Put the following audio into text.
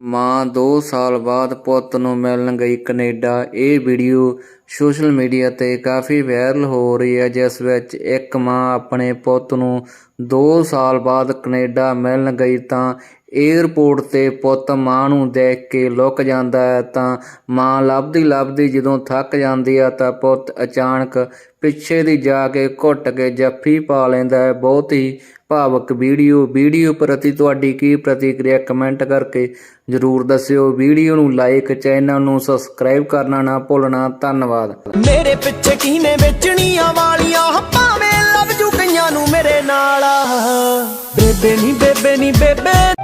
ਮਾਂ ਦੋ ਸਾਲ ਬਾਅਦ ਪੁੱਤ ਨੂੰ ਮਿਲਣ ਗਈ ਕੈਨੇਡਾ। ਇਹ ਵੀਡੀਓ ਸੋਸ਼ਲ ਮੀਡੀਆ ਤੇ ਕਾਫੀ ਵਾਇਰਲ ਹੋ ਰਹੀ ਹੈ, ਜਿਸ ਵਿੱਚ ਇੱਕ ਮਾਂ ਆਪਣੇ ਪੁੱਤ ਨੂੰ 2 ਸਾਲ ਬਾਅਦ ਕੈਨੇਡਾ ਮਿਲਣ ਗਈ ਤਾਂ ਏਅਰਪੋਰਟ ਤੇ ਪੁੱਤ ਮਾਂ ਨੂੰ ਦੇਖ ਕੇ ਲੁਕ ਜਾਂਦਾ ਹੈ ਤਾਂ ਮਾਂ ਲੱਭਦੀ ਲੱਭਦੀ ਜਦੋਂ ਥੱਕ ਜਾਂਦੀ ਆ ਤਾਂ ਪੁੱਤ ਅਚਾਨਕ ਪਿੱਛੇ ਦੀ ਜਾ ਕੇ ਘੁੱਟ ਕੇ ਜੱਫੀ ਪਾ ਲੈਂਦਾ ਹੈ। ਬਹੁਤ ਹੀ ਭਾਵਕ ਵੀਡੀਓ। ਵੀਡੀਓ ਪ੍ਰਤੀ ਤੁਹਾਡੀ ਕੀ ਪ੍ਰਤੀਕਿਰਿਆ ਕਮੈਂਟ ਕਰਕੇ ਜਰੂਰ ਦੱਸਿਓ। ਵੀਡੀਓ ਨੂੰ ਲਾਈਕ ਚੈਨਲ ਨੂੰ ਸਬਸਕ੍ਰਾਈਬ ਕਰਨਾ ਨਾ ਭੁੱਲਣਾ। ਧੰਨਵਾਦ। ਮੇਰੇ ਪਿੱਛੇ ਕੀਨੇ ਵੇਚਣੀਆਂ ਵਾਲੀਆਂ, ਭਾਵੇਂ ਲੱਭ ਜੂ ਕਈਆਂ ਨੂੰ ਮੇਰੇ ਨਾਲ। ਬੇਬੇ ਨਹੀਂ ਬੇਬੇ ਨਹੀਂ ਬੇਬੇ